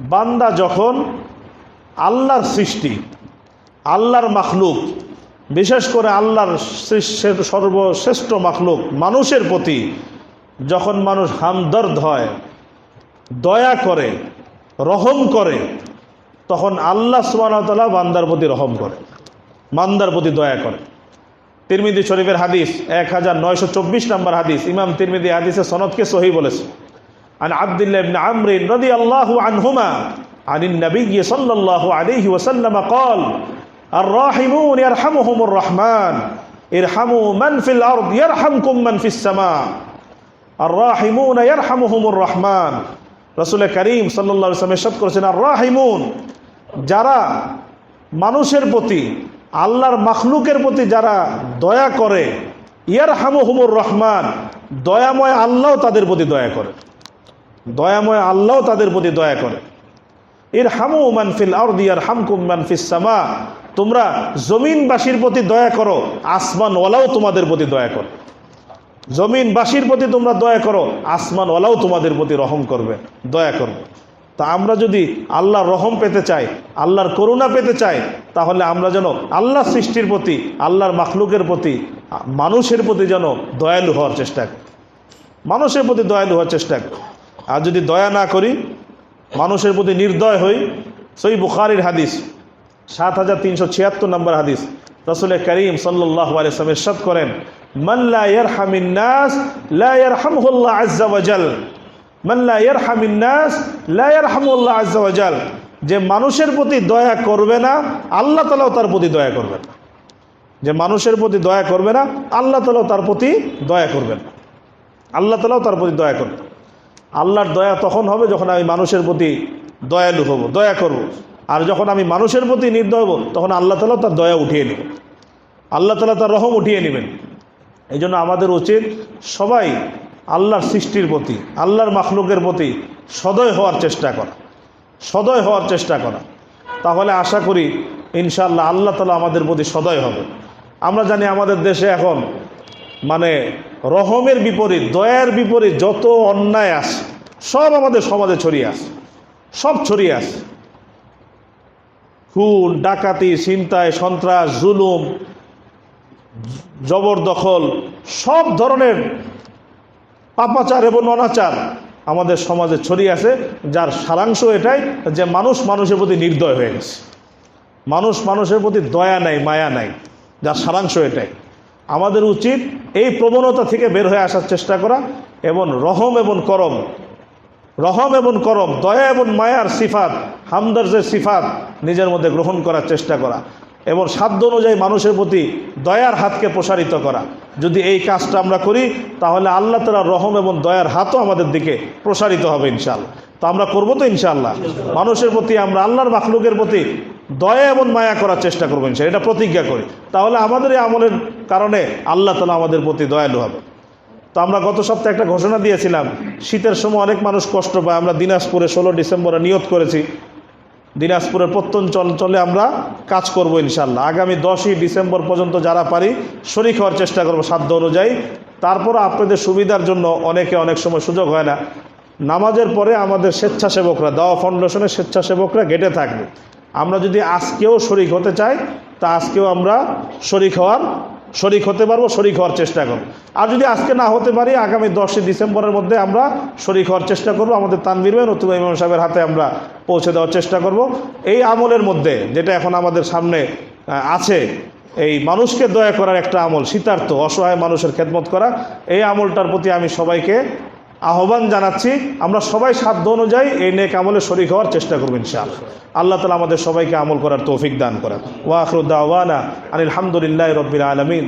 বান্দা যখন আল্লাহর সৃষ্টি, আল্লাহর মাখলুক, বিশেষ করে আল্লাহর সর্বশ্রেষ্ঠ মাখলুক মানুষের প্রতি যখন মানুষ হামদর্দ হয়, দয়া করে, রহম করে, তখন আল্লাহ সুবাহতাল্লাহ বান্দার প্রতি রহম করে, বান্দার প্রতি দয়া করে। তিরমিদি শরীফের হাদিস এক হাজার নয়শো চব্বিশ নম্বর হাদিস, ইমাম তিরমিদি হাদিসের সনদকে সহি বলেছে। عن عبد الله بن عمرو رضي الله عنهما عن النبي صلى الله عليه وسلم قال الراحمون يرحمهم الرحمن ارحموا من في الأرض يرحمكم من في السماء الراحمون يرحمهم الرحمن রসুল করিম সাল্লা সাল্লাম এসব করেছেন আর রাহিমুন যারা মানুষের প্রতি আল্লাহর মাখলুকের প্রতি যারা দয়া করে ইয়ার হামুহুমুর রহমান দয়াময় আল্লাহ তাদের প্রতি দয়া করে দয়াময় আল্লাহ তাদের প্রতি দয়া করে। এর হামু মানফিল আর দিয়ার হামকুম মানফিস সামা। তোমরা জমিনবাসীর প্রতি দয়া করো আসমান ওয়ালাও তোমাদের প্রতি দয়া করো। জমিনবাসীর প্রতি তোমরা দয়া করো আসমান ওয়ালাও তোমাদের প্রতি রহম করবে, দয়া করবে। তা আমরা যদি আল্লাহর রহম পেতে চাই, আল্লাহর করুণা পেতে চাই, তাহলে আমরা যেন আল্লাহ সৃষ্টির প্রতি, আল্লাহর মাখলুকের প্রতি, মানুষের প্রতি যেন দয়ালু হওয়ার চেষ্টা মানুষের প্রতি দয়ালু হওয়ার চেষ্টা আর যদি দয়া না করি, মানুষের প্রতি নির্দয় হই, সই বুখারির হাদিস, সাত হাজার তিনশো ছিয়াত্তর নম্বর হাদিস রসুল করিম সাল্লাহ আলিয়াম ইরশাদ করেন যে মানুষের প্রতি দয়া করবে না, আল্লাহ তালাও তার প্রতি দয়া করবে না। যে মানুষের প্রতি দয়া করবে না, আল্লাহ তালাও তার প্রতি দয়া করবেন আল্লাহ তালাও তার প্রতি দয়া করবে আল্লাহর দয়া তখন হবে যখন আমি মানুষের প্রতি দয়ালু হব, দয়া করব। আর যখন আমি মানুষের প্রতি নির্দয় হব, তখন আল্লাহ তালা তার দয়া উঠিয়ে নেবেন। আল্লাহ তালা তার রহম উঠিয়ে নেবেন। এই জন্য আমাদের উচিত সবাই আল্লাহর সৃষ্টির প্রতি, আল্লাহর মাখলুকের প্রতি সদয় হওয়ার চেষ্টা করা, সদয় হওয়ার চেষ্টা করা। তাহলে আশা করি, ইনশাআল্লাহ আল্লাহ তালা আমাদের প্রতি সদয় হবে। আমরা জানি আমাদের দেশে এখন মানে রহমের বিপরীত, দয়ার বিপরীত যত অন্যায় আছে, সব আমাদের সমাজে ছড়িয়ে আছে, সব ছড়িয়ে আছে। খুন, ডাকাতি, ছিনতাই, সন্ত্রাস, জুলুম, জবরদখল, সব ধরনের পাপাচার এবং অনাচার আমাদের সমাজে ছড়িয়ে আছে, যার সারাংশ এটাই যে মানুষ মানুষের প্রতি নির্দয় হয়ে গেছে। মানুষ মানুষের প্রতি দয়া নাই, মায়া নাই, যার সারাংশ এটাই। আমাদের উচিত এই প্রবণতা থেকে বের হয়ে আসার চেষ্টা করা এবং রহম এবং করম, রহম এবং করম, দয়া এবং মায়ার সিফাত, হামদর্জের সিফাত নিজের মধ্যে গ্রহণ করার চেষ্টা করা এবং সাধ্য অনুযায়ী মানুষের প্রতি দয়ার হাতকে প্রসারিত করা। যদি এই কাজটা আমরা করি, তাহলে আল্লাহ তালা রহম এবং দয়ার হাতও আমাদের দিকে প্রসারিত হবে ইনশাল্লাহ তো আমরা করব তো ইনশাল্লাহ মানুষের প্রতি, আমরা আল্লাহর মাখলুকের প্রতি দয়া এবং মায়া করার চেষ্টা করবেন ইনশাল্লাহ এটা প্রতিজ্ঞা করি। তাহলে আমাদের এই আমলের কারণে আল্লাহ তালা আমাদের প্রতি দয়ালু হবে। তো আমরা গত সপ্তাহে একটা ঘোষণা দিয়েছিলাম, শীতের সময় অনেক মানুষ কষ্ট পায়। আমরা দিনাজপুরে ষোলো ডিসেম্বরে নিয়োগ করেছি। দিনাজপুরের প্রত্যঞ্চল চলে আমরা কাজ করব ইনশাল্লাহ আগামী দশই ডিসেম্বর পর্যন্ত যারা পারি, শরিক হওয়ার চেষ্টা করব সাধ্য অনুযায়ী। তারপর আপনাদের সুবিধার জন্য অনেকে অনেক সময় সুযোগ হয় না। নামাজের পরে আমাদের স্বেচ্ছাসেবকরা, দাওয়া ফাউন্ডেশনের স্বেচ্ছাসেবকরা গেটে থাকবে। আমরা যদি আজকেও শরিক হতে চাই, তা আজকেও আমরা শরিক হওয়ার, শরিক হতে পারব, শরিক হওয়ার চেষ্টা করব। আর যদি আজকে না হতে পারি, আগামী দশই ডিসেম্বরের মধ্যে আমরা শরিক হওয়ার চেষ্টা করব। আমাদের তানবির ভাই নতুন ইমাম সাহেবের হাতে আমরা পৌঁছে দেওয়ার চেষ্টা করব। এই আমলের মধ্যে, যেটা এখন আমাদের সামনে আছে, এই মানুষকে দয়া করার একটা আমল, শীতার্থ, অসহায় মানুষের খেদমত করা, এই আমলটার প্রতি আমি সবাইকে আহ্বান জানাচ্ছি, আমরা সবাই সাধ্য অনুযায়ী এই নেক আমলে শরিক হওয়ার চেষ্টা করব ইনশাআল্লাহ। আল্লাহ তালা আমাদের সবাইকে আমল করার তৌফিক দান করেন। ওয়াখরুদ্দাওয়ানা আনিল হামদুলিল্লাহ রবিল আলমিন।